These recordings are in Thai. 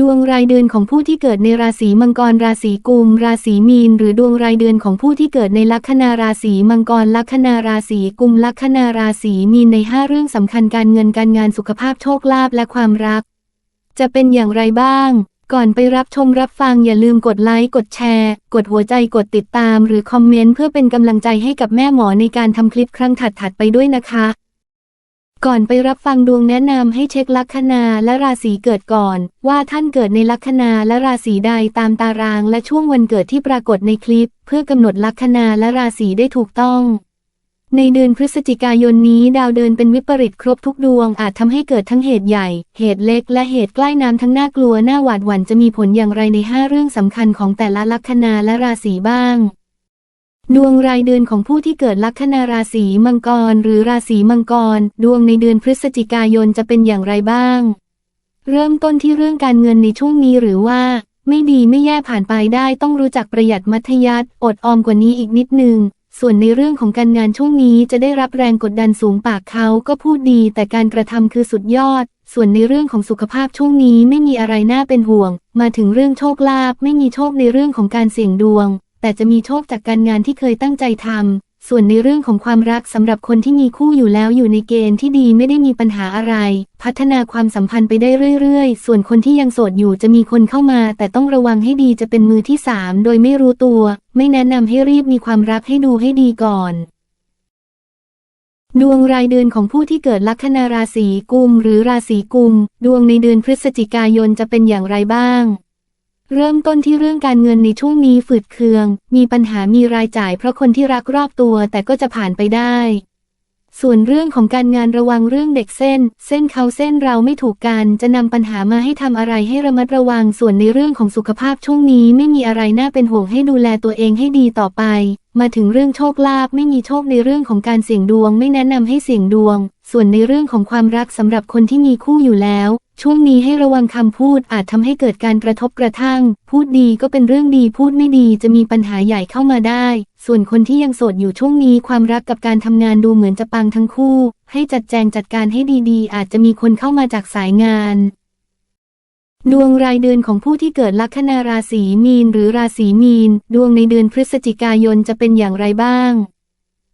ดวงรายเดือนของผู้ที่เกิดในราศีมังกร ราศีกุม ราศีมีน หรือดวงรายเดือนของผู้ที่เกิดในลัคนาราศีมังกร ลัคนาราศีกุม ลัคนาราศีมีนใน 5 เรื่องสำคัญการเงินการงานสุขภาพโชคลาภและความรัก จะเป็นอย่างไรบ้าง ก่อนไปรับชมรับฟังอย่าลืมกดไลค์กดแชร์ กดหัวใจกดติดตาม หรือคอมเมนต์เพื่อเป็นกำลังใจให้กับแม่หมอในการทำคลิปครั้งถัดๆไปด้วยนะคะ ก่อนไปรับฟังดวงแนะนำให้เช็คลัคนาและราศีเกิดก่อน ว่าท่านเกิดในลัคนาและราศีใดตามตารางและช่วงวันเกิดที่ปรากฏในคลิป เพื่อกำหนดลัคนาและราศีได้ถูกต้องในเดือนพฤศจิกายนนี้ดาวเดินเป็นวิปริตครบทุกดวงอาจทำให้เกิดทั้งเหตุใหญ่ เหตุเล็กและเหตุใกล้น้ำทั้งน่ากลัวน่าหวาดหวั่นจะมีผลอย่างไรใน 5 เรื่องสำคัญของแต่ละลัคนาและราศีบ้าง ดวงรายเดือนของผู้ที่เกิดลัคนาราศีมังกร หรือราศีมังกร ดวงในเดือนพฤศจิกายนจะเป็นอย่างไรบ้าง เริ่มต้นที่เรื่องการเงินในช่วงนี้หรือว่า ไม่ดีไม่แย่ผ่านไปได้ต้องรู้จักประหยัดมัธยัติอดออมกว่านี้อีกนิดนึง ส่วนในเรื่องของการงานช่วงนี้จะได้รับแรงกดดันสูงปากเขาก็พูดดีแต่การกระทำคือสุดยอด ส่วนในเรื่องของสุขภาพช่วงนี้ไม่มีอะไรน่าเป็นห่วง มาถึงเรื่องโชคลาภไม่มีโชคในเรื่องของการเสี่ยงดวง แต่จะมีโชคจากการงานที่เคยตั้งใจทำ ส่วนในเรื่องของความรักสำหรับคนที่มีคู่อยู่แล้วอยู่ในเกณฑ์ที่ดีไม่ได้มีปัญหาอะไร พัฒนาความสัมพันธ์ไปได้เรื่อยๆ ส่วนคนที่ยังโสดอยู่จะมีคนเข้ามา แต่ต้องระวังให้ดีจะเป็นมือที่สามโดยไม่รู้ตัว ไม่แนะนำให้รีบมีความรักให้ดูให้ดีก่อนดวงรายเดือนของผู้ที่เกิดลัคนาราศีกุมหรือราศีกุม ดวงในเดือนพฤศจิกายนจะเป็นอย่างไรบ้าง เริ่มต้นที่เรื่องการเงินในช่วงนี้ฝืดเคือง มีปัญหามีรายจ่ายเพราะคนที่รักรอบตัวแต่ก็จะผ่านไปได้ ส่วนเรื่องของการงานระวังเรื่องเด็กเส้น เส้นเขาเส้นเราไม่ถูกกันจะนำปัญหามาให้ทำอะไรให้ระมัดระวัง ส่วนในเรื่องของสุขภาพช่วงนี้ไม่มีอะไรน่าเป็นห่วงให้ดูแลตัวเองให้ดีต่อไป มาถึงเรื่องโชคลาภไม่มีโชคในเรื่องของการเสี่ยงดวง ไม่แนะนำให้เสี่ยงดวง ส่วนในเรื่องของความรักสำหรับคนที่มีคู่อยู่แล้ว ช่วงนี้ให้ระวังคำพูดอาจทำให้เกิดการกระทบกระทั่ง พูดดีก็เป็นเรื่องดีพูดไม่ดีจะมีปัญหาใหญ่เข้ามาได้ ส่วนคนที่ยังโสดอยู่ช่วงนี้ความรักกับการทำงานดูเหมือนจะปังทั้งคู่ ให้จัดแจงจัดการให้ดีๆ อาจจะมีคนเข้ามาจากสายงานดวงรายเดือนของผู้ที่เกิดลัคนาราศีมีนหรือราศีมีน ดวงในเดือนพฤศจิกายนจะเป็นอย่างไรบ้าง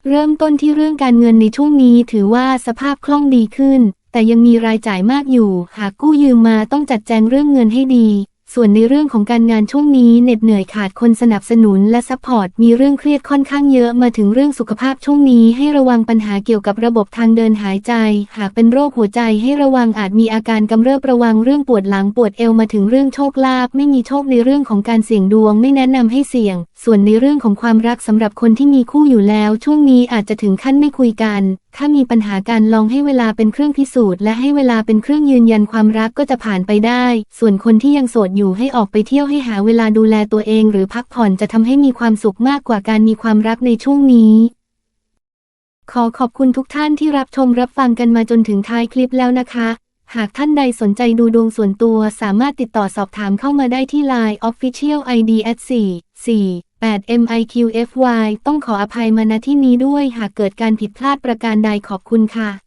เริ่มต้นที่เรื่องการเงินในช่วงนี้ถือว่าสภาพคล่องดีขึ้น แต่ยังมีรายจ่ายมากอยู่ หากกู้ยืมมาต้องจัดแจงเรื่องเงินให้ดี ส่วนในเรื่องของการงานช่วงนี้เหน็ดเหนื่อยขาดคนสนับสนุนและซัพพอร์ต มีเรื่องเครียดค่อนข้างเยอะมาถึงเรื่องสุขภาพช่วงนี้ให้ระวังปัญหาเกี่ยวกับระบบทางเดินหายใจ หากเป็นโรคหัวใจให้ระวังอาจมีอาการกำเริบระวังเรื่องปวดหลังปวดเอวมาถึงเรื่องโชคลาภไม่มีโชคในเรื่องของการเสี่ยงดวงไม่แนะนำให้เสี่ยง ส่วนในเรื่องของความรักสำหรับคนที่มีคู่อยู่แล้ว ช่วงนี้อาจจะถึงขั้นไม่คุยกัน ถ้ามีปัญหาการลองให้เวลาเป็นเครื่องพิสูจน์และให้เวลาเป็นเครื่องยืนยันความรักก็จะผ่านไปได้ ส่วนคนที่ยังโสดอยู่ให้ออกไปเที่ยวให้หาเวลาดูแลตัวเองหรือพักผ่อนจะทำให้มีความสุขมากกว่าการมีความรักในช่วงนี้ ขอขอบคุณทุกท่านที่รับชมรับฟังกันมาจนถึงท้ายคลิปแล้วนะคะ หากท่านใดสนใจดูดวงส่วนตัวสามารถติดต่อสอบถามเข้ามาได้ที่ Line Official ID at 4 4 8 MIQFY ต้องขออภัยมาณที่นี้ด้วยหากเกิดการผิดพลาดประการใดขอบคุณค่ะ